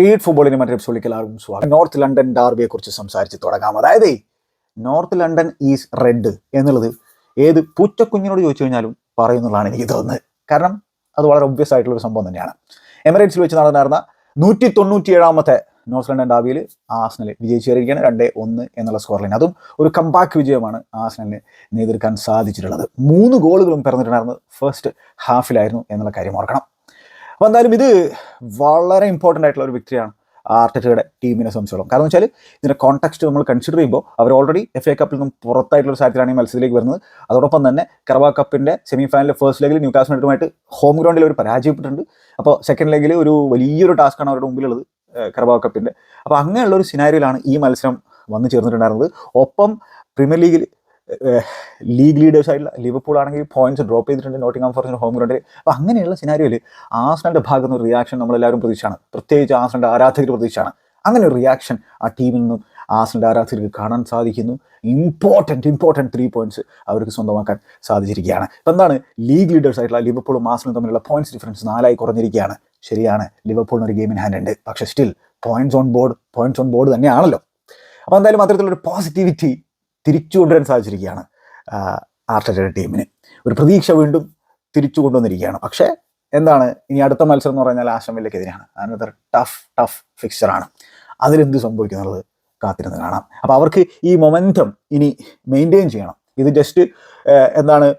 Street ഫുട്ബോളിന് മറ്റൊരു എപ്പിസോഡിലേക്ക് എല്ലാവർക്കും സ്വാഗതം നോർത്ത് ലണ്ടൻ ഡാർബിയെ കുറിച്ച് സംസാരിച്ച് തുടങ്ങാം. അതായത് നോർത്ത് ലണ്ടൻ ഈസ് റെഡ് എന്നുള്ളത് ഏത് പൂച്ചക്കുഞ്ഞിനോട് ചോദിച്ചു കഴിഞ്ഞാലും പറയുന്നുള്ളതാണ് എനിക്ക് തോന്നുന്നത്. കാരണം അത് വളരെ ഒബ്വിയസ് ആയിട്ടുള്ള ഒരു സംഭവം തന്നെയാണ്. എമിറേറ്റ്സിൽ വെച്ച് നടന്നായിരുന്ന നൂറ്റി തൊണ്ണൂറ്റി ഏഴാമത്തെ നോർത്ത് ലണ്ടൻ ഡാബിയിൽ ആസ്നൽ വിജയിച്ചു കയറിയിരിക്കുകയാണ് രണ്ട് ഒന്ന് എന്നുള്ള സ്കോർ ലൈൻ അതും ഒരു കമ്പാക്ക് വിജയമാണ് ആസ്നലിന് നേതൃക്കാൻ സാധിച്ചിട്ടുള്ളത്. മൂന്ന് ഗോളുകളും പിറന്നിട്ടുണ്ടായിരുന്നത് ഫസ്റ്റ് ഹാഫിലായിരുന്നു എന്നുള്ള കാര്യം ഓർക്കണം. അപ്പോൾ എന്തായാലും ഇത് വളരെ ഇമ്പോർട്ടന്റ് ആയിട്ടുള്ള ഒരു വിക്ടറിയാണ് ആർട്ടറ്റയുടെ ടീമിനെ സംബന്ധിച്ചോളം. കാരണം വെച്ചാൽ ഇതിന്റെ കോൺടാക്സ്റ്റ് നമ്മൾ കൺസിഡർ ചെയ്യുമ്പോൾ അവർ ഓൾറെഡി എഫ് എ കപ്പിൽ നിന്നും പുറത്തായിട്ടുള്ള ഒരു സാഹചര്യമാണ് ഈ മത്സരത്തിലേക്ക് വരുന്നത്. അതോടൊപ്പം തന്നെ കർവ കപ്പിന്റെ സെമി ഫൈനലിൽ ഫസ്റ്റ് ലെഗിൽ ന്യൂ കാസ്മെറ്റുമായിട്ട് ഹോം ഗ്രൗണ്ടിൽ അവർ പരാജയപ്പെട്ടിട്ടുണ്ട്. അപ്പോൾ സെക്കൻഡ് ലെഗിൽ ഒരു വലിയൊരു ടാസ്ക്കാണ് അവരുടെ മുമ്പിലുള്ളത് കർവ കപ്പിന്റെ അപ്പോൾ അങ്ങനെയുള്ള ഒരു സിനാരിയിലാണ് ഈ മത്സരം വന്നു ചേർന്നിട്ടുണ്ടായിരുന്നത്. ഒപ്പം പ്രീമിയർ ലീഗിൽ ലീഗ് ലീഡേഴ്സ് ആയിട്ടുള്ള ലിവർപൂൾ ആണെങ്കിൽ പോയിന്റ്സ് ഡ്രോപ്പ് ചെയ്തിട്ടുണ്ട് നോട്ടിംഗ് ഫോറസ്റ്റിന് ഹോം ഗ്രൗണ്ടിൽ അപ്പോൾ അങ്ങനെയുള്ള സിനാരിയോയിൽ ആസ്നലിന്റെ ഭാഗത്ത് നിന്ന് റിയാക്ഷൻ നമ്മളെല്ലാവരും പ്രതീക്ഷയാണ് പ്രത്യേകിച്ച് ആസ്നലിന്റെ ആരാധകർ പ്രതീക്ഷയാണ് അങ്ങനെ ഒരു റിയാക്ഷൻ ആ ടീമിൽ നിന്നും ആസ്നലിന്റെ ആരാധകർക്ക് കാണാൻ സാധിക്കുന്നു. ഇമ്പോർട്ടന്റ് ഇമ്പോർട്ടന്റ് ത്രീ പോയിന്റ്സ് അവർക്ക് സ്വന്തമാക്കാൻ സാധിച്ചിരിക്കുകയാണ്. ഇപ്പം എന്താണ്? ലീഗ് ലീഡേഴ്സ് ആയിട്ടുള്ള ലിവർപൂളും ആസ്നലും തമ്മിലുള്ള പോയിന്റ്സ് ഡിഫറൻസ് നാലായി കുറഞ്ഞിരിക്കുകയാണ്. ശരിയാണ് ലിവർപൂളിന് ഒരു ഗെയിം ഇൻ ഹാൻഡ് ഉണ്ട്. പക്ഷേ still points on board points on board തന്നെയാണല്ലോ. അപ്പോൾ എന്തായാലും അത്തരത്തിലൊരു പോസിറ്റിവിറ്റി തിരിച്ചു കൊണ്ടുവരാൻ സാധിച്ചിരിക്കുകയാണ് ആർട്ടറ്റയുടെ ടീമിന്. ഒരു പ്രതീക്ഷ വീണ്ടും തിരിച്ചു കൊണ്ടുവന്നിരിക്കുകയാണ്. പക്ഷേ എന്താണ്? ഇനി അടുത്ത മത്സരം എന്ന് പറഞ്ഞാൽ ആശം വില്ലക്കെതിരെയാണ്. അനദർ ടഫ് ടഫ് ഫിക്സറാണ് അതിലെന്ത് സംഭവിക്കുന്നുള്ളത് കാത്തിരുന്ന് കാണാം. അപ്പോൾ അവർക്ക് ഈ മൊമെന്റം ഇനി മെയിന്റെയിൻ ചെയ്യണം. ഇത് ജസ്റ്റ് എന്താണ്?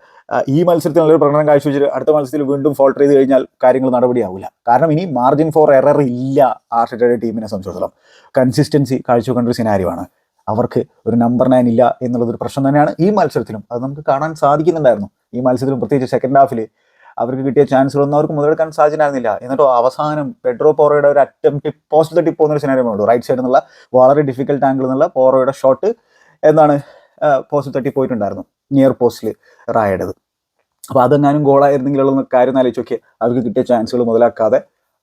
ഈ മത്സരത്തിൽ നല്ലൊരു പ്രകടനം കാഴ്ചവെച്ചിട്ട് അടുത്ത മത്സരത്തിൽ വീണ്ടും ഫോൾട്ട് ചെയ്ത് കഴിഞ്ഞാൽ കാര്യങ്ങൾ നടപടിയാവില്ല കാരണം ഇനി മാർജിൻ ഫോർ എറർ ഇല്ല ആർട്ടറ്റയുടെ ടീമിനെ സംബന്ധിച്ചിടത്തോളം. കൺസിസ്റ്റൻസി കാഴ്ചവെക്കേണ്ട ഒരു സിനാരിയാണ് അവർക്ക് ഒരു നമ്പർ നയൻ ഇല്ല എന്നുള്ളത് ഒരു പ്രശ്നം തന്നെയാണ് ഈ മത്സരത്തിലും. അത് നമുക്ക് കാണാൻ സാധിക്കുന്നുണ്ടായിരുന്നു. ഈ മത്സരത്തിലും പ്രത്യേകിച്ച് സെക്കൻഡ് ഹാഫിൽ അവർക്ക് കിട്ടിയ ചാൻസുകളൊന്നും അവർക്ക് മുതലെടുക്കാൻ സാധിച്ചിട്ടുണ്ടായിരുന്നില്ല. എന്നിട്ടോ അവസാനം പെഡ്രോ പോറോയുടെ ഒരു അറ്റംപ്റ്റ് പോസ്റ്റ് തട്ടി പോകുന്ന ഒരു സിനാരിയോ ഉള്ളൂ റൈറ്റ് സൈഡിൽ നിന്നുള്ള വളരെ ഡിഫിക്കൽട്ട് ആംഗിൾ എന്നുള്ള പോറോയുടെ ഷോട്ട് എന്താണ് പോസ്റ്റ് തട്ടി പോയിട്ടുണ്ടായിരുന്നു. നിയർ പോസ്റ്റിൽ റായടത്. അപ്പോൾ അതെങ്ങാനും ഗോളായിരുന്നെങ്കിലുള്ള കാര്യം ആലോചിച്ച് നോക്കി അവർക്ക് കിട്ടിയ ചാൻസുകൾ മുതലാക്കാതെ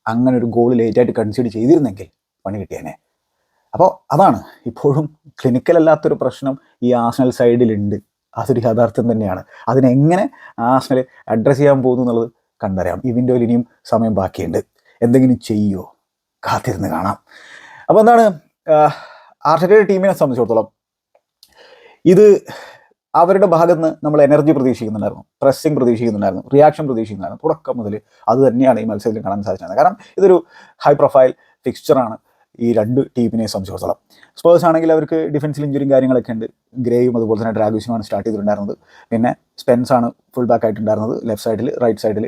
അങ്ങനെ ഒരു ഗോൾ ലേറ്റായിട്ട് കൺസിഡർ ചെയ്തിരുന്നെങ്കിൽ പണി കിട്ടിയേനെ. അപ്പോൾ അതാണ്. ഇപ്പോഴും ക്ലിനിക്കൽ അല്ലാത്തൊരു പ്രശ്നം ഈ ആസ്നൽ സൈഡിലുണ്ട് അതൊരു യാഥാർത്ഥ്യം തന്നെയാണ്. അതിനെങ്ങനെ ആസ്നൽ അഡ്രസ്സ് ചെയ്യാൻ പോകുന്നു എന്നുള്ളത് കണ്ടറിയാം. ഈ വിൻഡോയിൽ ഇനിയും സമയം ബാക്കിയുണ്ട്. എന്തെങ്കിലും ചെയ്യുമോ കാത്തിരുന്ന് കാണാം. അപ്പോൾ എന്താണ് ആർട്ടറ്റയുടെ ടീമിനെ സംബന്ധിച്ചിടത്തോളം ഇത് അവരുടെ ഭാഗത്ത് നിന്ന് നമ്മൾ എനർജി പ്രതീക്ഷിക്കുന്നുണ്ടായിരുന്നു. പ്രസ്സിങ് പ്രതീക്ഷിക്കുന്നുണ്ടായിരുന്നു. റിയാക്ഷൻ പ്രതീക്ഷിക്കുന്നുണ്ടായിരുന്നു. തുടക്കം മുതൽ അത് തന്നെയാണ് ഈ മത്സരത്തിൽ കാണാൻ സാധിച്ചത്. കാരണം ഇതൊരു ഹൈ പ്രൊഫൈൽ ഫിക്സ്ചറാണ് ഈ രണ്ട് ടീമിനെ സംബന്ധിച്ചിടത്തോളം. സ്പേഴ്സ് ആണെങ്കിൽ അവർക്ക് ഡിഫൻസിൽ ഇഞ്ചുറിയും കാര്യങ്ങളൊക്കെ ഉണ്ട്. ഗ്രേയും അതുപോലെ തന്നെ ഡ്രാഗുസിനുമാണ് സ്റ്റാർട്ട് ചെയ്തിട്ടുണ്ടായിരുന്നത്. പിന്നെ സ്പെൻസ് ആണ് ഫുൾ ബാക്ക് ആയിട്ടുണ്ടായിരുന്നത്. ലെഫ്റ്റ് സൈഡിൽ റൈറ്റ് സൈഡിൽ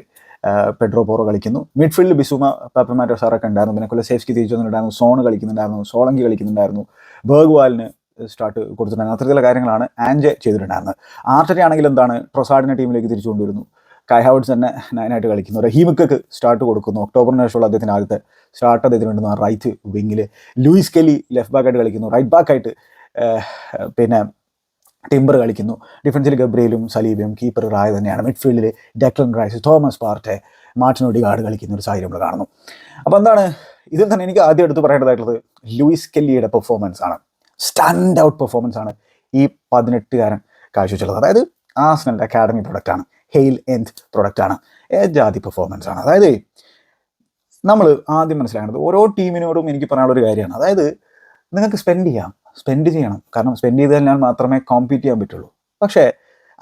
പെഡ്രോ പോറോ കളിക്കുന്നു. മിഡ്ഫീൽഡിൽ ബിസുമ പാപ്പമാറ്റോ സാറൊക്കെ ഉണ്ടായിരുന്നു. പിന്നെ സേഫ്റ്റി തിരിച്ചു വന്നിട്ടുണ്ടായിരുന്നു. സോൺ കളിക്കുന്നുണ്ടായിരുന്നു. സോളങ്കി കളിക്കുന്നുണ്ടായിരുന്നു. ബേഗ്വാലിന് സ്റ്റാർട്ട് കൊടുത്തിട്ടുണ്ടായിരുന്നു. അത്തരത്തിലുള്ള കാര്യങ്ങളാണ് ആൻജെ ചെയ്തിട്ടുണ്ടായിരുന്നത്. ആർട്ടറി ആണെങ്കിൽ എന്താണ് ട്രൊസാഡിനെ ടീമിലേക്ക് തിരിച്ചു കൊണ്ടുവരുന്നു. കൈ ഹൗഡ്സ് തന്നെ നയനായിട്ട് കളിക്കുന്നു. റഹീമിക്കക്ക് സ്റ്റാർട്ട് കൊടുക്കുന്നു. ഒക്ടോബറിന് ശേഷമുള്ള അദ്ദേഹത്തിന് ആദ്യത്തെ സ്റ്റാർട്ട് അദ്ദേഹത്തിന് വേണ്ടുന്ന റൈറ്റ് വിങ്ങിൽ ലൂയിസ് കെലി ലെഫ്റ്റ് ബാക്കായിട്ട് കളിക്കുന്നു. റൈറ്റ് ബാക്കായിട്ട് പിന്നെ ടിംബർ കളിക്കുന്നു. ഡിഫൻസിൽ ഗബ്രിയലും സലീബയും കീപ്പർ റായ തന്നെയാണ്. മിഡ്ഫീൽഡിൽ Declan Rice Thomas Partey മാർട്ടിനോടി guard കളിക്കുന്ന ഒരു സാഹചര്യം നമ്മൾ കാണുന്നു. അപ്പോൾ എന്താണ്? ഇതിൽ തന്നെ എനിക്ക് ആദ്യം എടുത്ത് പറയേണ്ടതായിട്ടുള്ളത് ലൂയിസ് കെല്ലിയുടെ പെർഫോമൻസ് ആണ്. സ്റ്റാൻഡ് ഔട്ട് പെർഫോമൻസ് ആണ് ഈ പതിനെട്ടുകാരൻ കാഴ്ചവെച്ചുള്ളത് അതായത് ആസ്നലിന്റെ അക്കാഡമി പ്രൊഡക്റ്റാണ് ഹെയിൽ എൻഡ് പ്രൊഡക്റ്റാണ് ജാതി പെർഫോമൻസ് ആണ്. അതായത് നമ്മൾ ആദ്യം മനസ്സിലാക്കേണ്ടത് ഓരോ ടീമിനോടും എനിക്ക് പറയാനുള്ള ഒരു കാര്യമാണ്. അതായത് നിങ്ങൾക്ക് സ്പെൻഡ് ചെയ്യാം. സ്പെൻഡ് ചെയ്യണം. കാരണം സ്പെൻഡ് ചെയ്ത് കഴിഞ്ഞാൽ മാത്രമേ കോമ്പീറ്റ് ചെയ്യാൻ പറ്റുള്ളൂ. പക്ഷേ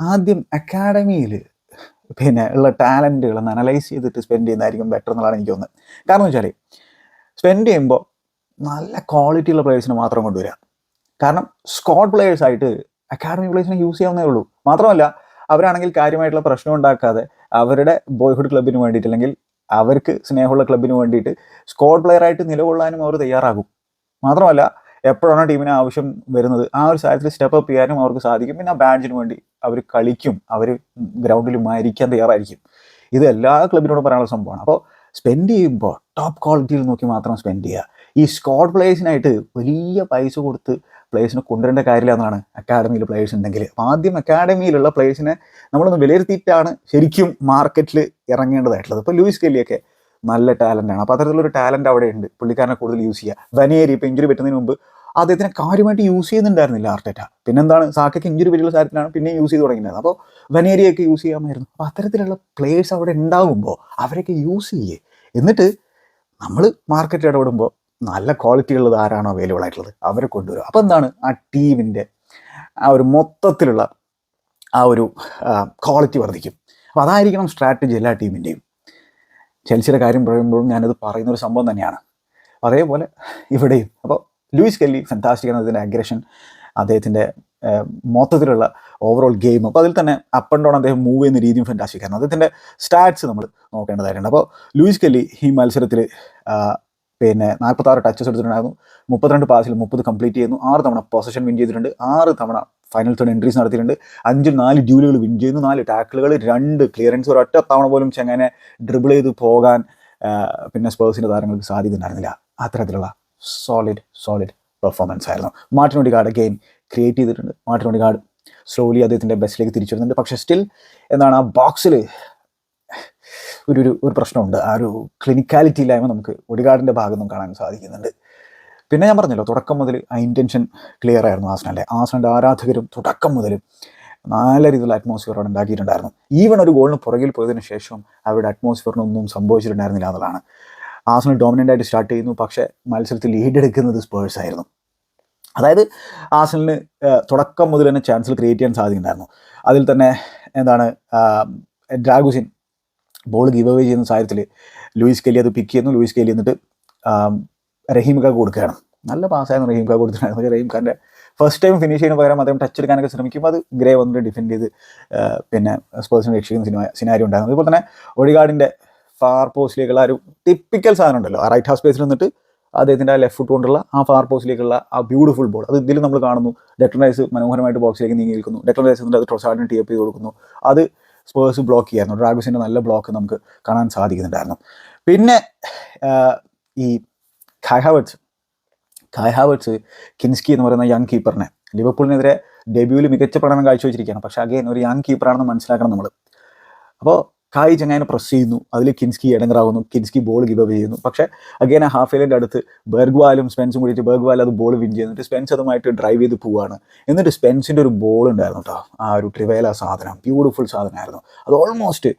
ആദ്യം അക്കാഡമിയിൽ പിന്നെ ഉള്ള ടാലന്റുകളൊന്ന് അനലൈസ് ചെയ്തിട്ട് സ്പെൻഡ് ചെയ്യുന്നതായിരിക്കും ബെറ്റർ എന്നുള്ളതാണ് എനിക്ക് തോന്നുന്നത്. കാരണം വെച്ചാൽ സ്പെൻഡ് ചെയ്യുമ്പോൾ നല്ല ക്വാളിറ്റിയുള്ള പ്ലേയേഴ്സിനെ മാത്രം കൊണ്ടുവരിക കാരണം സ്കോഡ് പ്ലേയേഴ്സ് ആയിട്ട് അക്കാഡമി പ്ലേസിനെ യൂസ് ചെയ്യാവുന്നേ ഉള്ളൂ. മാത്രമല്ല അവരാണെങ്കിൽ കാര്യമായിട്ടുള്ള പ്രശ്നം ഉണ്ടാക്കാതെ അവരുടെ ബോയ്ഹുഡ് ക്ലബിന് വേണ്ടിയിട്ട് അല്ലെങ്കിൽ അവർക്ക് സ്നേഹമുള്ള ക്ലബിന് വേണ്ടിയിട്ട് സ്കോഡ് പ്ലെയറായിട്ട് നിലകൊള്ളാനും അവർ തയ്യാറാകും. മാത്രമല്ല എപ്പോഴാണ് ടീമിന് ആവശ്യം വരുന്നത് ആ ഒരു സാഹചര്യത്തിൽ സ്റ്റെപ്പ് അപ്പ് ചെയ്യാനും അവർക്ക് സാധിക്കും. പിന്നെ ആ ബാഡ്ജിന് വേണ്ടി അവർ കളിക്കും അവർ ഗ്രൗണ്ടിൽ മരിക്കാൻ തയ്യാറായിരിക്കും. ഇത് എല്ലാ ക്ലബിനോടും പറയാനുള്ള സംഭവമാണ്. അപ്പോൾ സ്പെൻഡ് ചെയ്യുമ്പോൾ ടോപ്പ് ക്വാളിറ്റിയിൽ നോക്കി മാത്രം സ്പെൻഡ് ചെയ്യുക. ഈ സ്കോഡ് പ്ലേയേഴ്സിനായിട്ട് വലിയ പൈസ കൊടുത്ത് പ്ലേയേഴ്സിനെ കൊണ്ടുവരേണ്ട കാര്യമില്ല എന്നാണ് അക്കാഡമിയിൽ പ്ലേയേഴ്സ് ഉണ്ടെങ്കിൽ. അപ്പോൾ ആദ്യം അക്കാഡമിയിലുള്ള പ്ലേയേഴ്സിനെ നമ്മളൊന്ന് വിലയിരുത്തിയിട്ടാണ് ശരിക്കും മാർക്കറ്റിൽ ഇറങ്ങേണ്ടതായിട്ടുള്ളത്. ഇപ്പോൾ ലൂയിസ് കെല്ലിയൊക്കെ നല്ല ടാലന്റ് ആണ്. അപ്പോൾ അത്തരത്തിലൊരു ടാലന്റ് അവിടെ ഉണ്ട് പുള്ളിക്കാരനെ കൂടുതൽ യൂസ് ചെയ്യുക വനേരി ഇപ്പോൾ ഇഞ്ചുറി പറ്റുന്നതിന് മുമ്പ് അദ്ദേഹത്തിനെ കാര്യമായിട്ട് യൂസ് ചെയ്യുന്നുണ്ടായിരുന്നില്ല ആർട്ടേറ്റ. പിന്നെന്താണ്? സാക്കയ്ക്ക് ഇഞ്ചുറി പറ്റിയുള്ള സാഹചര്യത്തിലാണ് പിന്നെ യൂസ് ചെയ്ത് തുടങ്ങിയത് അപ്പോൾ വനേരിയൊക്കെ യൂസ് ചെയ്യാമായിരുന്നു. അപ്പോൾ അത്തരത്തിലുള്ള പ്ലേയേഴ്സ് അവിടെ ഉണ്ടാകുമ്പോൾ അവരൊക്കെ യൂസ് ചെയ്യേ. എന്നിട്ട് നമ്മൾ മാർക്കറ്റ് ഇടപെടുമ്പോൾ നല്ല ക്വാളിറ്റി ഉള്ളത് ആരാണോ അവൈലബിൾ ആയിട്ടുള്ളത് അവരെ കൊണ്ടുവരും. അപ്പോൾ എന്താണ്? ആ ടീമിന്റെ ആ ഒരു മൊത്തത്തിലുള്ള ആ ഒരു ക്വാളിറ്റി വർദ്ധിക്കും. അപ്പോൾ അതായിരിക്കണം സ്ട്രാറ്റജി എല്ലാ ടീമിന്റെയും ചെൽസിയുടെ കാര്യം പറയുമ്പോഴും ഞാനത് പറയുന്ന ഒരു സംഭവം തന്നെയാണ്. അതേപോലെ ഇവിടെയും അപ്പോൾ ലൂയിസ് കെല്ലി ഫെന്റാസ്റ്റിക് ആണ് അതിന്റെ അഗ്രഷൻ അദ്ദേഹത്തിന്റെ മൊത്തത്തിലുള്ള ഓവറോൾ ഗെയിം അപ്പോൾ അതിൽ തന്നെ അപ്പ് ആൻഡ് ഡൗൺ അദ്ദേഹം മൂവ് ചെയ്യുന്ന രീതിയും ഫെന്റാസ്റ്റിക് ആണ്. അദ്ദേഹത്തിന്റെ സ്റ്റാറ്റ്സ് നമ്മൾ നോക്കേണ്ടതായിട്ടുണ്ട്. അപ്പോൾ ലൂയിസ് കെല്ലി ഈ മത്സരത്തിൽ പിന്നെ നാൽപ്പത്താറ് ടച്ചസ് എടുത്തിട്ടുണ്ടായിരുന്നു. മുപ്പത്തിരണ്ട് പാസിൽ മുപ്പത് കംപ്ലീറ്റ് ചെയ്യുന്നു. ആറ് തവണ പൊസിഷൻ വിൻ ചെയ്തിട്ടുണ്ട്. ആറ് തവണ ഫൈനൽ തേർഡ് എൻട്രീസ് നടത്തിയിട്ടുണ്ട്. അഞ്ചിൽ നാല് ഡ്യൂലുകൾ വിൻ ചെയ്യുന്നു. നാല് ടാക്കിളുകൾ രണ്ട് ക്ലിയറൻസ് ഒരൊറ്റ തവണ പോലും ചെങ്ങനെ ഡ്രിബിൾ ചെയ്ത് പോകാൻ പിന്നെ സ്പേഴ്സിന്റെ താരങ്ങൾക്ക് സാധ്യതയുണ്ടായിരുന്നില്ല അത്തരത്തിലുള്ള സോളിഡ് സോളിഡ് പെർഫോമൻസ് ആയിരുന്നു. മാർട്ടിൻ ഒഡിഗാർഡ് ഗെയിം ക്രിയേറ്റ് ചെയ്തിട്ടുണ്ട്. മാർട്ടിൻ ഒഡിഗാർഡ് സ്ലോലി അദ്ദേഹത്തിന്റെ ബെസ്റ്റിലേക്ക് തിരിച്ചു വരുന്നുണ്ട്. പക്ഷേ സ്റ്റിൽ എന്താണ് ആ ബോക്സിൽ ഒരു ഒരു ഒരു പ്രശ്നമുണ്ട്. ആ ഒരു ക്ലിനിക്കാലിറ്റി ഇല്ലായ്മ നമുക്ക് ഒടികാടിന്റെ ഭാഗത്തും കാണാൻ സാധിക്കുന്നുണ്ട്. പിന്നെ ഞാൻ പറഞ്ഞല്ലോ തുടക്കം മുതൽ ആ ഇന്റൻഷൻ ക്ലിയർ ആയിരുന്നു ആസനല്ലേ. ആസനന്റെ ആരാധകരും തുടക്കം മുതൽ നല്ല രീതിയിലുള്ള അറ്റ്മോസ്ഫിയർ അവിടെ ഉണ്ടാക്കിയിട്ടുണ്ടായിരുന്നു. ഈവൻ ഒരു ഗോളിന് പുറകിൽ പോയതിനു ശേഷം അവരുടെ അറ്റ്മോസ്ഫിയറിനൊന്നും സംഭവിച്ചിട്ടുണ്ടായിരുന്നില്ല എന്നുള്ളതാണ്. ആസനൽ ഡോമിനന്റ് ആയിട്ട് സ്റ്റാർട്ട് ചെയ്യുന്നു പക്ഷേ മത്സരത്തിൽ ലീഡ് എടുക്കുന്നത് സ്പേഴ്സ് ആയിരുന്നു. അതായത് ആസനലിന് തുടക്കം മുതൽ തന്നെ ചാൻസിൽ ക്രിയേറ്റ് ചെയ്യാൻ സാധിക്കുന്നുണ്ടായിരുന്നു അതിൽ തന്നെ എന്താണ് ഡ്രാഗുസിൻ ബോൾ ഗീവ് അവേ ചെയ്യുന്ന സാഹചര്യത്തിൽ ലൂയിസ് കെല്ലി അത് പിക്ക് ചെയ്യുന്നു. ലൂയിസ് കെല്ലി എന്നിട്ട് റഹീംഖ കൊടുക്കുകയാണ്. നല്ല പാസ്സായിരുന്നു റഹീംഖ കൊടുത്തിട്ടുണ്ടായിരുന്നു പക്ഷേ റഹീംഖാന്റെ ഫസ്റ്റ് ടൈം ഫിനിഷ് ചെയ്യുന്ന പകരം അദ്ദേഹം ടച്ച് എടുക്കാനൊക്കെ ശ്രമിക്കുമ്പോൾ അത് ഗ്രേ വന്നിട്ട് ഡിഫെൻഡ് ചെയ്ത് പിന്നെ സ്പോർട്സിനെ രക്ഷിക്കുന്ന സിനിമ സിനാരി ഉണ്ടായിരുന്നു. അതുപോലെ തന്നെ ഒഴികാടിന്റെ ഫാർ പോസ്റ്റിലേക്കുള്ള ഒരു ടിപ്പിക്കൽ സാധനം ഉണ്ടല്ലോ. ആ റൈറ്റ് ഹാഫ് സ്പേസിൽ നിന്നിട്ട് അദ്ദേഹത്തിന്റെ ആ ലെഫ്റ്റ് കൊണ്ടുള്ള ആ ഫാർ പോസ്റ്റിലേക്കുള്ള ആ ബ്യൂട്ടിഫുൾ ബോൾ അത് ഇതിൽ നമ്മൾ കാണുന്നു. ഡെക്ടർ റൈസ് മനോഹരമായിട്ട് ബോക്സിലേക്ക് നീങ്ങി നിൽക്കുന്നു. ഡെക്ടർ റൈസ് എന്നിട്ട് അത് ട്രൊസാഡിന് ടി അപ്പ് ചെയ്ത് കൊടുക്കുന്നു. അത് സ്പേഴ്സ് ബ്ലോക്ക് ചെയ്യായിരുന്നു ഡ്രാഗസിന്റെ നല്ല ബ്ലോക്ക് നമുക്ക് കാണാൻ സാധിക്കുന്നുണ്ടായിരുന്നു. പിന്നെ ഈ ഖായ് ഹാവേർട്സ് കിൻസ്കി എന്ന് പറയുന്ന യങ് കീപ്പറിനെ ലിവർപൂളിനെതിരെ ഡെബ്യൂവിൽ മികച്ച പ്രകടനം കാഴ്ചവെച്ചിരിക്കുകയാണ്. പക്ഷേ അഗൈൻ ഒരു യങ് കീപ്പറാണെന്ന് മനസ്സിലാക്കണം നമ്മൾ അപ്പോൾ കായ് ചങ്ങായനെ പ്രസ് ചെയ്യുന്നു. അതിൽ കിൻസ്കി ഇടങ്ങറാവുന്നു. കിൻസ്കി ബോൾ ഗിവ് അപ്പ് ചെയ്യുന്നു. പക്ഷേ അഗൈൻ ആ ഹാഫ് ഫൈലിന്റെ അടുത്ത് ബെർഗ്വാലും സ്പെൻസും കൂടിയിട്ട് ബെർഗ്വാൽ അത് ബോൾ വിൻ ചെയ്യുന്നിട്ട് സ്പെൻസ് അതുമായിട്ട് ഡ്രൈവ് ചെയ്ത് പോവുകയാണ് എന്നിട്ട് സ്പെൻസിന്റെ ഒരു ബോൾ ഉണ്ടായിരുന്നു കേട്ടോ ആ ഒരു ട്രിവേല സാധനം. ബ്യൂട്ടിഫുൾ സാധനമായിരുന്നു. അത് ഓൾമോസ്റ്റ്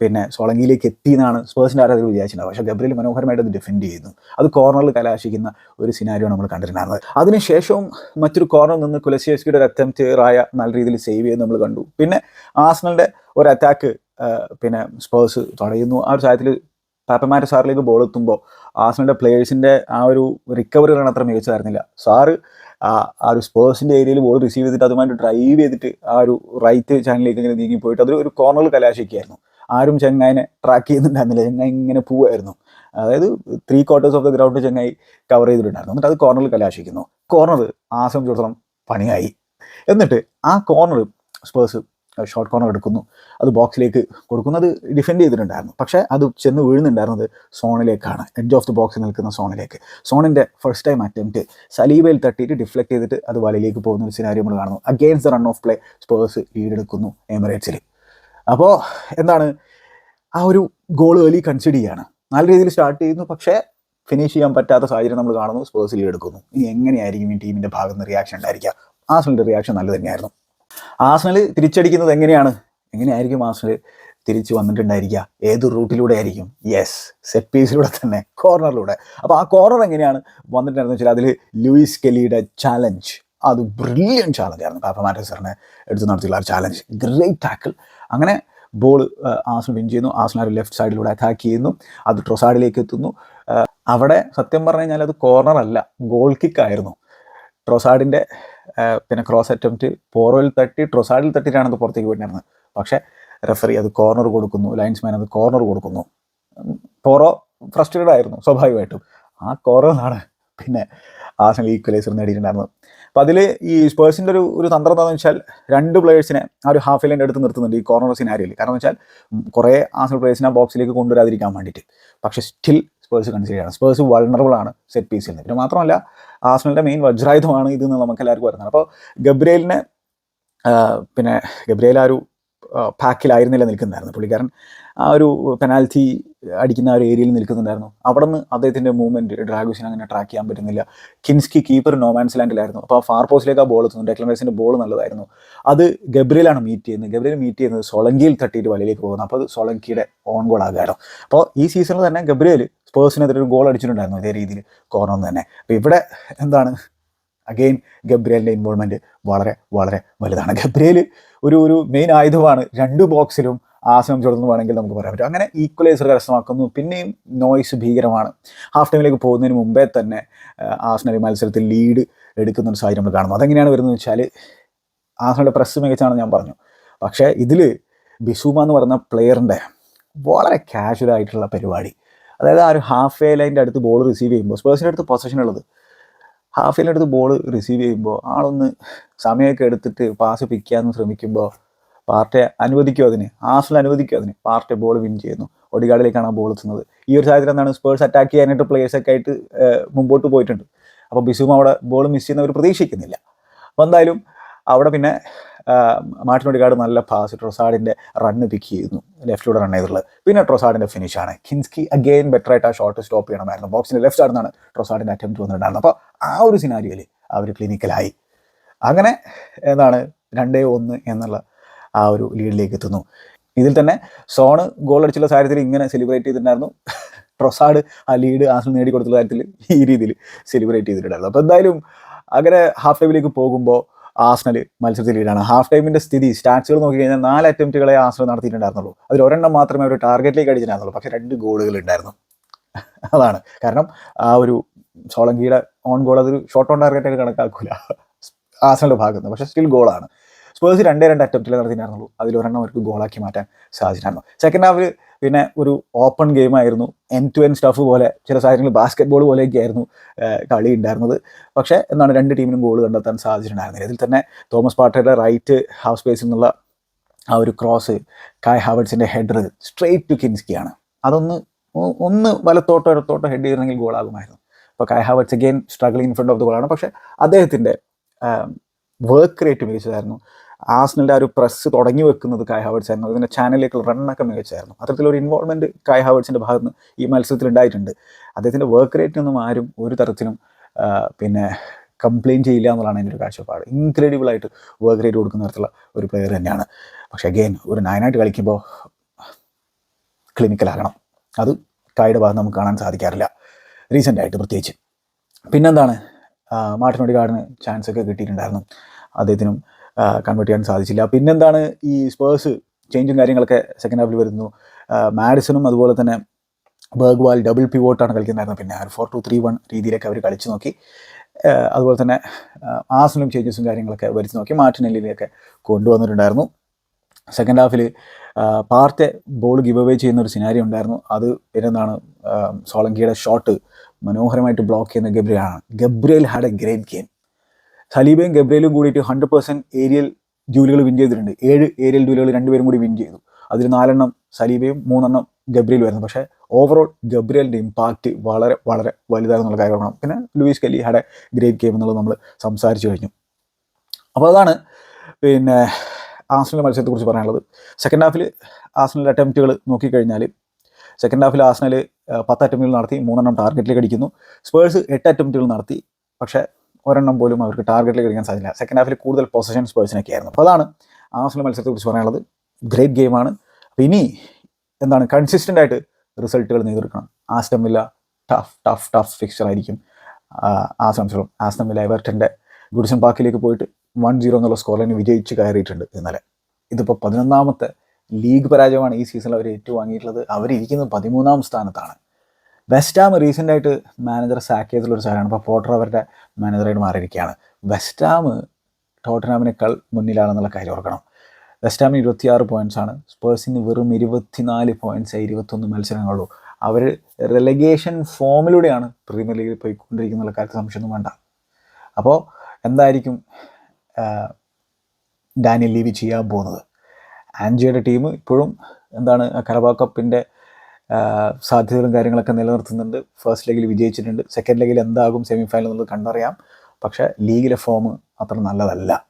പിന്നെ സോളങ്കിയിലേക്ക് എത്തി എന്നാണ് സ്പേഴ്സിന്റെ ആരാധകർ വിചാരിച്ചിട്ടുണ്ടാവും പക്ഷേ ഗബ്രിൽ മനോഹരമായിട്ട് അത് ഡിഫെൻഡ് ചെയ്യുന്നു. അത് കോർണറിൽ കലാശിക്കുന്ന ഒരു സിനാരിയോ നമ്മൾ കണ്ടിട്ടുണ്ടായിരുന്നത്. അതിനുശേഷവും മറ്റൊരു കോർണറിൽ നിന്ന് കുലസിയസ്കിയുടെ ഒരു അറ്റംപ്റ്റ് റായ നല്ല രീതിയിൽ സേവ് ചെയ്യുന്നത് നമ്മൾ കണ്ടു. പിന്നെ ആസ്നലിന്റെ ഒരു അറ്റാക്ക് പിന്നെ സ്പേഴ്സ് തടയുന്നു. ആ ഒരു സാഹചര്യത്തിൽ പാപ്പമാരുടെ സാറിലേക്ക് ബോൾ എത്തുമ്പോൾ ആസ്മിന്റെ പ്ലേയേഴ്സിന്റെ ആ ഒരു റിക്കവറി കാരണം അത്ര മികച്ചതായിരുന്നില്ല. സാറ് ആ ആ ഒരു സ്പേഴ്സിന്റെ ഏരിയയിൽ ബോൾ റിസീവ് ചെയ്തിട്ട് അതുമായിട്ട് ഡ്രൈവ് ചെയ്തിട്ട് ആ ഒരു റൈറ്റ് ചാനലിലേക്ക് ഇങ്ങനെ നീങ്ങി പോയിട്ട് അതൊരു ഒരു കോർണറിൽ കലാശിക്കുകയായിരുന്നു. ആരും ചെങ്ങായിനെ ട്രാക്ക് ചെയ്യുന്നുണ്ടായിരുന്നില്ല. ചെങ്ങായി ഇങ്ങനെ പോവായിരുന്നു. അതായത് three quarters of the ground ചെങ്ങായി കവർ ചെയ്തിട്ടുണ്ടായിരുന്നു. എന്നിട്ട് അത് കോർണറിൽ കലാശിക്കുന്നു. കോർണർ ആസം ചോദിച്ചോളം പണിയായി. എന്നിട്ട് ആ കോർണർ സ്പേഴ്സ് ഷോർട്ട് കോർണർ എടുക്കുന്നു. അത് ബോക്സിലേക്ക് കൊടുക്കുന്നത് ഡിഫെൻഡ് ചെയ്തിട്ടുണ്ടായിരുന്നു. പക്ഷേ അത് ചെന്ന് വീഴുന്നുണ്ടായിരുന്നത് സോണിലേക്കാണ്. എഡ്ജ് ഓഫ് ദി ബോക്സിൽ നിൽക്കുന്ന സോണിലേക്ക്. സോണിന്റെ ഫസ്റ്റ് ടൈം അറ്റംപ്റ്റ് സലീബയിൽ തട്ടിയിട്ട് ഡിഫ്ലക്ട് ചെയ്തിട്ട് അത് വലയിലേക്ക് പോകുന്ന ഒരു സിനാരി നമ്മൾ കാണുന്നു. Against the run of play Spurs ലീഡെടുക്കുന്നു എമിറേറ്റ്സിൽ അപ്പോൾ എന്താണ്? ആ ഒരു ഗോൾ ഏർലി കൺസിഡർ ചെയ്യുകയാണ് നല്ല രീതിയിൽ സ്റ്റാർട്ട് ചെയ്യുന്നു. പക്ഷേ ഫിനിഷ് ചെയ്യാൻ പറ്റാത്ത സാഹചര്യം നമ്മൾ കാണുന്നു. സ്പേഴ്സ് ലീഡെടുക്കുന്നു ഇനി എങ്ങനെയായിരിക്കും ഈ ടീമിന്റെ ഭാഗത്ത് നിന്ന് റിയാക്ഷൻ ഉണ്ടായിരിക്കുക? ആ ആസണലിന്റെ റിയാക്ഷൻ നല്ല തന്നെയായിരുന്നു. ആസണൽ തിരിച്ചടിക്കുന്നത് എങ്ങനെയാണ്? എങ്ങനെയായിരിക്കും ആസ്നൽ തിരിച്ച് വന്നിട്ടുണ്ടായിരിക്കുക? ഏത് റൂട്ടിലൂടെ ആയിരിക്കും? യെസ് സെറ്റ് പീസിലൂടെ തന്നെ കോർണറിലൂടെ അപ്പോൾ ആ കോർണർ എങ്ങനെയാണ് വന്നിട്ടുണ്ടായിരുന്നു വെച്ചാൽ അതിൽ ലൂയിസ് കെലിയുടെ ചാലഞ്ച് അത് ബ്രില്യൻ ചാലഞ്ച് ആയിരുന്നു. കാപ്പ മാറ്റസറിനെ എടുത്ത് നടത്തിയുള്ള ആ ചാലഞ്ച് ഗ്രേറ്റ് ടാക്കിൾ അങ്ങനെ ബോൾ ആസ്ന വിൻ ചെയ്യുന്നു. ആസൺ ഒരു ലെഫ്റ്റ് സൈഡിലൂടെ അറ്റാക്ക് ചെയ്യുന്നു. അത് ട്രൊസാഡിലേക്ക് എത്തുന്നു. അവിടെ സത്യം പറഞ്ഞു കഴിഞ്ഞാൽ അത് കോർണർ അല്ല ഗോൾ കിക്ക് ആയിരുന്നു. ട്രൊസാഡിന്റെ പിന്നെ ക്രോസ് അറ്റംപ്റ്റ് പോറോയിൽ തട്ടി ട്രൊസാഡിൽ തട്ടിയിട്ടാണ് അത് പുറത്തേക്ക് പോയിട്ടുണ്ടായിരുന്നത്. പക്ഷേ റെഫറി അത് കോർണർ കൊടുക്കുന്നു ലൈൻസ്മാൻ അത് കോർണർ കൊടുക്കുന്നു. പോറോ ഫ്രസ്ട്രേറ്റഡ് ആയിരുന്നു സ്വാഭാവികമായിട്ടും. ആ കോർണറാണ് പിന്നെ ആസനൽ ഈക്വലൈസർ നേടിയിട്ടുണ്ടായിരുന്നത്. അപ്പോൾ അതിൽ ഈ സ്പേഴ്സിന്റെ ഒരു ഒരു തന്ത്രം എന്താണെന്ന് വെച്ചാൽ രണ്ട് പ്ലേയേഴ്സിനെ ആ ഒരു ഹാഫ് ലൈന്റെ അടുത്ത് നിർത്തുന്നുണ്ട് ഈ കോർണർ സിനാരിയിൽ കാരണം വെച്ചാൽ കുറേ ആസൽ പ്ലേയേഴ്സിനെ ആ ബോക്സിലേക്ക് കൊണ്ടുവരാതിരിക്കാൻ വേണ്ടിയിട്ട്. പക്ഷേ സ്റ്റിൽ സ്പേഴ്സ് കൺസിഡർ ചെയ്യണം സ്പേഴ്സ് വൾണറബിൾ ആണ് സെറ്റ് പീസിൽ നിന്ന്. പിന്നെ മാത്രമല്ല ആസ്മലിന്റെ മെയിൻ വജ്രായുധമാണ് ഇത് എന്ന് നമുക്ക് എല്ലാവർക്കും വരുന്നത് അപ്പോൾ ഗബ്രിയേലിനെ പിന്നെ ഗബ്രിയേൽ ആ ഒരു പാക്കിലായിരുന്നില്ല നിൽക്കുന്നുണ്ടായിരുന്നു പുള്ളിക്കാരൻ ആ ഒരു പെനാൽറ്റി അടിക്കുന്ന ആ ഒരു ഏരിയയിൽ നിൽക്കുന്നുണ്ടായിരുന്നു. അവിടെ നിന്ന് അദ്ദേഹത്തിന്റെ മൂവ്മെന്റ് ഡ്രാഗുസിന് അങ്ങനെ ട്രാക്ക് ചെയ്യാൻ പറ്റുന്നില്ല. കിൻസ്കി കീപ്പർ നോമാൻസ് ലാൻഡിലായിരുന്നു അപ്പോൾ ആ ഫാർ പോസ്റ്റിലേക്ക് ആ ബോൾ എത്തുന്നു. ഡെക്ലമേഴ്സിന്റെ ബോൾ നല്ലതായിരുന്നു. അത് ഗബ്രിയിലാണ് മീറ്റ് ചെയ്യുന്നത്. ഗബ്രിയൽ മീറ്റ് ചെയ്യുന്നത് സോളങ്കിയിൽ തട്ടിയിട്ട് വലയിലേക്ക് പോകുന്നു. അപ്പോൾ അത് സോളങ്കിയുടെ ഓൺ ഗോൾ ആകുകയാണ്. അപ്പോൾ ഈ സീസണിൽ തന്നെ ഗബ്രിയേൽ സ്പേഴ്സിനെതിരെ ഒരു ഗോൾ അടിച്ചിട്ടുണ്ടായിരുന്നു ഇതേ രീതിയിൽ കോർണർ തന്നെ. അപ്പോൾ ഇവിടെ എന്താണ്? അഗെയിൻ ഗബ്രിയലിന്റെ ഇൻവോൾവ്മെന്റ് വളരെ വളരെ വലുതാണ്. ഗബ്രിയേൽ ഒരു ഒരു മെയിൻ ആയുധമാണ്. രണ്ട് ബോക്സിലും ആസനം ചുടന്നു വേണമെങ്കിൽ നമുക്ക് പറയാൻ പറ്റും. അങ്ങനെ ഈക്വലൈസർ കരസ്ഥമാക്കുന്നു. പിന്നെയും നോയ്സ് ഭീകരമാണ്. ഹാഫ് ടൈമിലേക്ക് പോകുന്നതിന് മുമ്പേ തന്നെ ആസനൽ മത്സരത്തിൽ ലീഡ് എടുക്കുന്ന ഒരു സാഹചര്യം നമ്മൾ കാണുന്നു. അതെങ്ങനെയാണ് വരുന്നത് വെച്ചാൽ ആസനയുടെ പ്രസ് മികച്ചാണെന്ന് ഞാൻ പറഞ്ഞു. പക്ഷേ ഇതിൽ ബിസുമ എന്ന് പറയുന്ന പ്ലെയറിന്റെ വളരെ കാഷ്വൽ ആയിട്ടുള്ള പരിപാടി. അതായത് ആ ഒരു ഹാഫ് വേ ലൈന്റെ അടുത്ത് ബോൾ റിസീവ് ചെയ്യുമ്പോൾ സ്പേഴ്സിന്റെ അടുത്ത് പൊസഷൻ ഉള്ളത്. ഹാഫ് വേലിന്റെ അടുത്ത് ബോൾ റിസീവ് ചെയ്യുമ്പോൾ ആളൊന്ന് സമയമൊക്കെ എടുത്തിട്ട് പാസ് പിക്കാന്ന് ശ്രമിക്കുമ്പോൾ പാർട്ടിയെ അനുവദിക്കും അതിന്. ആസിൽ അനുവദിക്കും അതിന്. പാർട്ടി ബോൾ വിൻ ചെയ്യുന്നു. ഒടികാടിലേക്കാണ് ആ ബോൾ എത്തുന്നത്. ഈ ഒരു സാഹചര്യം എന്താണ്? സ്പേഴ്സ് അറ്റാക്ക് ചെയ്യാനായിട്ട് പ്ലേയേഴ്സൊക്കെ ആയിട്ട് മുമ്പോട്ട് പോയിട്ടുണ്ട്. അപ്പോൾ ബിസും അവിടെ ബോൾ മിസ് ചെയ്യുന്നവർ പ്രതീക്ഷിക്കുന്നില്ല. അപ്പോൾ എന്തായാലും അവിടെ പിന്നെ മാർട്ടിൻ നല്ല പാസ് ട്രൊസാഡിന്റെ റണ്ണ് പിക്ക് ചെയ്യുന്നു. ലെഫ്റ്റിലൂടെ റൺ ചെയ്തിട്ടുള്ളത്. പിന്നെ ട്രൊസാഡിന്റെ ഫിനിഷാണ് കിൻസ്കി അഗെയിൻ ബെറ്റർ ആയിട്ട് ആ ഷോട്ട് സ്റ്റോപ്പ് ചെയ്യണമായിരുന്നു. ബോക്സിന്റെ ലെഫ്റ്റ് ആണെന്നാണ് ട്രൊസാഡിന്റെ അറ്റംപ്റ്റ് വന്നിട്ടുണ്ടായിരുന്നത്. അപ്പോൾ ആ ഒരു സിനാരിയോയിൽ അവർ ക്ലിനിക്കലായി അങ്ങനെ എന്താണ്? രണ്ടേ ഒന്ന് എന്നുള്ള ആ ഒരു ലീഡിലേക്ക് എത്തുന്നു. ഇതിൽ തന്നെ സോണ് ഗോൾ അടിച്ചുള്ള സാഹചര്യത്തിൽ ഇങ്ങനെ സെലിബ്രേറ്റ് ചെയ്തിട്ടുണ്ടായിരുന്നു. ട്രൊസാഡ് ആ ലീഡ് ആസിൽ നേടിക്കൊടുത്തുള്ള കാര്യത്തിൽ ഈ രീതിയിൽ സെലിബ്രേറ്റ് ചെയ്തിട്ടുണ്ടായിരുന്നു. അപ്പോൾ എന്തായാലും അങ്ങനെ ഹാഫ് ടൈമിലേക്ക് പോകുമ്പോൾ ആസ്നൽ മത്സരത്തിൽ ലീഡാണ്. ഹാഫ് ടൈമിന്റെ സ്ഥിതി സ്റ്റാറ്റ്സുകൾ നോക്കി കഴിഞ്ഞാൽ നാല് അറ്റംപ്റ്റുകളെ ആസ്നൽ നടത്തിയിട്ടുണ്ടായിരുന്നുള്ളൂ. അതിൽ ഒരെണ്ണം മാത്രമേ ഒരു ടാർഗറ്റിലേക്ക് അടിച്ചിട്ടുണ്ടായിരുന്നുള്ളൂ. പക്ഷേ രണ്ട് ഗോളുകൾ ഉണ്ടായിരുന്നു. അതാണ്. കാരണം ആ ഒരു സോളങ്കിയുടെ ഓൺ ഗോൾ അതൊരു ഷോർട്ട് ഓൺ ടാർഗറ്റായിട്ട് കണക്കാക്കില്ല കണക്കാക്കൂല. ആസ്നലിന്റെ ഭാഗത്ത് പക്ഷേ സ്റ്റിൽ ഗോളാണ് സ്പേഴ്സ് രണ്ടേ രണ്ട് അറ്റംപ്റ്റിൽ നടത്തിയിട്ടുണ്ടായിരുന്നുള്ളൂ. അതിൽ ഒരെണ്ണം അവർക്ക് ഗോളാക്കി മാറ്റാൻ സാധിച്ചിട്ടുണ്ടായിരുന്നു. സെക്കൻഡ് ഹാഫിൽ പിന്നെ ഒരു ഓപ്പൺ ഗെയിം ആയിരുന്നു. എൻ ടു എൻ സ്റ്റഫ് പോലെ ചില സാഹചര്യങ്ങളിൽ ബാസ്കറ്റ് ബോൾ പോലെയൊക്കെ ആയിരുന്നു കളി ഉണ്ടായിരുന്നത്. പക്ഷേ എന്താണ് രണ്ട് ടീമിനും ഗോൾ കണ്ടെത്താൻ സാധിച്ചിട്ടുണ്ടായിരുന്നില്ല. ഇതിൽ തന്നെ തോമസ് പാട്ടയുടെ റൈറ്റ് ഹാഫ് സ്പേസിൽ നിന്നുള്ള ആ ഒരു ക്രോസ് കായ് ഹാവർട്സിന്റെ ഹെഡർ സ്ട്രെയിറ്റ് ടു കിൻസ്കിയാണ് അതൊന്ന് ഒന്ന് വലത്തോട്ടോ ഇടത്തോട്ടോ ഹെഡ് ചെയ്തിരുന്നെങ്കിൽ ഗോളാകുമായിരുന്നു അപ്പോൾ Kai Havertz again struggling in front of the ഗോളാണ് പക്ഷേ അദ്ദേഹത്തിന്റെ വർക്ക് റേറ്റ് മികച്ചതായിരുന്നു. ആസ്നലിന്റെ ആ ഒരു പ്രസ് തുടങ്ങി വെക്കുന്നത് കായ് ഹാവേഡ്സ് ആയിരുന്നു. അതിന്റെ ചാനലിലേക്കുള്ള റണ്ണൊക്കെ മികച്ചായിരുന്നു. അത്തരത്തിലൊരു ഇൻവോൾവ്മെന്റ് കായ് ഹാവേഡ്സിന്റെ ഭാഗത്ത് നിന്ന് ഈ മത്സരത്തിൽ ഉണ്ടായിട്ടുണ്ട്. അദ്ദേഹത്തിന്റെ വർക്ക് റേറ്റിനൊന്നും ആരും ഒരു തരത്തിലും പിന്നെ കംപ്ലയിന്റ് ചെയ്യില്ല എന്നുള്ളതാണ് എന്റെ ഒരു കാഴ്ചപ്പാട്. ഇൻക്രെഡിബിൾ ആയിട്ട് വർക്ക് റേറ്റ് കൊടുക്കുന്ന തരത്തിലുള്ള ഒരു പ്ലെയർ തന്നെയാണ്. പക്ഷേ അഗെയിൻ ഒരു നയനായിട്ട് കളിക്കുമ്പോൾ ക്ലിനിക്കലാകണം അത് കായുടെ ഭാഗം നമുക്ക് കാണാൻ സാധിക്കാറില്ല. റീസെന്റ് ആയിട്ട് പ്രത്യേകിച്ച്. പിന്നെന്താണ്? മാർട്ടിൻ ഒടികാടിന് ചാൻസ് ഒക്കെ കിട്ടിയിട്ടുണ്ടായിരുന്നു. അദ്ദേഹത്തിനും കൺവേർട്ട് ചെയ്യാൻ സാധിച്ചില്ല. പിന്നെന്താണ് ഈ സ്പേഴ്സ് ചേഞ്ചും കാര്യങ്ങളൊക്കെ സെക്കൻഡ് ഹാഫിൽ വരുന്നു. മാഡിസണും അതുപോലെ തന്നെ ബർഗ്വാൾ ഡബിൾ പി പിവോട്ടാണ് കളിക്കുന്നുണ്ടായിരുന്നത് പിന്നെ ഫോർ ടു ത്രീ വൺ രീതിയിലൊക്കെ അവർ കളിച്ചു നോക്കി. അതുപോലെ തന്നെ ആസനും ചേഞ്ചസും കാര്യങ്ങളൊക്കെ വരുത്തി നോക്കി. മാറ്റിനെല്ലിനെയൊക്കെ കൊണ്ടുവന്നിട്ടുണ്ടായിരുന്നു. സെക്കൻഡ് ഹാഫിൽ പാർത്തെ ബോൾ ഗിവ് അവേ ചെയ്യുന്ന ഒരു സിനാരി ഉണ്ടായിരുന്നു. അത് പിന്നെന്താണ് സോളങ്കിയുടെ ഷോട്ട് മനോഹരമായിട്ട് ബ്ലോക്ക് ചെയ്യുന്ന ഗബ്രിയാണ്. Gabriel had a great game സലീബയും ഗബ്രയിലും കൂടിയിട്ട് ഹൺഡ്രഡ് പെർസെന്റ് ഏരിയൽ ഡ്യൂലുകൾ വിൻ ചെയ്തിട്ടുണ്ട്. ഏഴ് ഏരിയൽ ഡ്യൂലുകൾ രണ്ടുപേരും കൂടി വിൻ ചെയ്തു. അതിൽ നാലെണ്ണം സലീബയും മൂന്നെണ്ണം ഗബ്രിയലും ആയിരുന്നു. പക്ഷേ ഓവറോൾ ഗബ്രിയലിന്റെ ഇമ്പാക്റ്റ് വളരെ വളരെ വലുതായിരുന്നുള്ള കാര്യമാണ്. പിന്നെ Lewis Kelly had a great game എന്നുള്ളത് നമ്മൾ സംസാരിച്ചു കഴിഞ്ഞു. അപ്പോൾ അതാണ് പിന്നെ ആസ്നലിന്റെ മത്സരത്തെക്കുറിച്ച് പറയാനുള്ളത്. സെക്കൻഡ് ഹാഫിൽ ആസ്നലിന്റെ അറ്റംപ്റ്റുകൾ നോക്കിക്കഴിഞ്ഞാൽ സെക്കൻഡ് ഹാഫിൽ ആസ്നൽ പത്ത് അറ്റംപ്റ്റുകൾ നടത്തി മൂന്നെണ്ണം ടാർഗറ്റിലേക്ക് അടിക്കുന്നു. സ്പേഴ്സ് എട്ട് അറ്റംപ്റ്റുകൾ നടത്തി. പക്ഷേ ഒരെണ്ണം പോലും അവർക്ക് ടാർഗറ്റിലേക്ക് അടിക്കാൻ സാധിച്ചില്ല. സെക്കൻഡ് ഹാഫിൽ കൂടുതൽ പൊസിഷൻ സ്പേഴ്സിനൊക്കെ ആയിരുന്നു. അപ്പോൾ അതാണ് ആസ്നൽ മത്സരത്തെക്കുറിച്ച് പറയാനുള്ളത്. ഗ്രേറ്റ് ഗെയിമാണ് അപ്പോൾ ഇനി എന്താണ് കൺസിസ്റ്റന്റ് ആയിട്ട് റിസൾട്ടുകൾ നേടിയെടുക്കണം. Aston Villa tough tough tough fixture ആയിരിക്കും. ആ സംശയം. ആസ്റ്റമില്ല എവർട്ടന്റെ ഗുഡ്സൺ പാർക്കിലേക്ക് പോയിട്ട് വൺ സീറോ എന്നുള്ള സ്കോറിന് വിജയിച്ച് കയറിയിട്ടുണ്ട് ഇന്നലെ. ഇതിപ്പോൾ പതിനൊന്നാമത്തെ ലീഗ് പരാജയമാണ് ഈ സീസണിൽ അവർ ഏറ്റുവാങ്ങിയിട്ടുള്ളത്. അവരിയ്ക്കുന്നത് പതിമൂന്നാം സ്ഥാനത്താണ്. വെസ്റ്റ് റീസെന്റ് ആയിട്ട് മാനേജർ സാക്ക് ചെയ്തിട്ടുള്ള ഒരു സാധനമാണ്. ഇപ്പോൾ പോട്ടർ അവരുടെ മാനേജറായിട്ട് മാറിയിരിക്കുകയാണ്. വെസ്റ്റാം ടോട്ടനാമിനേക്കാൾ മുന്നിലാണെന്നുള്ള കാര്യം ഓർക്കണം. വെസ്റ്റാമിന് ഇരുപത്തിയാറ് പോയിന്റ്സ് ആണ്. സ്പേഴ്സിന് വെറും ഇരുപത്തിനാല് പോയിന്റ്സ് ഇരുപത്തൊന്ന് മത്സരങ്ങളുള്ളൂ. അവർ റെലഗേഷൻ ഫോമിലൂടെയാണ് പ്രീമിയർ ലീഗിൽ പോയിക്കൊണ്ടിരിക്കുന്ന കാര്യത്തിൽ സംശയമൊന്നും വേണ്ട. അപ്പോൾ എന്തായിരിക്കും ഡാനിയൽ ലീവി ചെയ്യാൻ പോകുന്നത്? ആൻജിയുടെ ടീം ഇപ്പോഴും എന്താണ് കരബാ കപ്പിന്റെ സാധ്യതകളും കാര്യങ്ങളൊക്കെ നിലനിർത്തുന്നുണ്ട്. ഫസ്റ്റ് ലെഗിൽ വിജയിച്ചിട്ടുണ്ട്. സെക്കൻഡ് ലെഗിൽ എന്താകും സെമി ഫൈനൽ എന്നുള്ളത് കണ്ടറിയാം. പക്ഷേ ലീഗിലെ ഫോം അത്ര നല്ലതല്ല.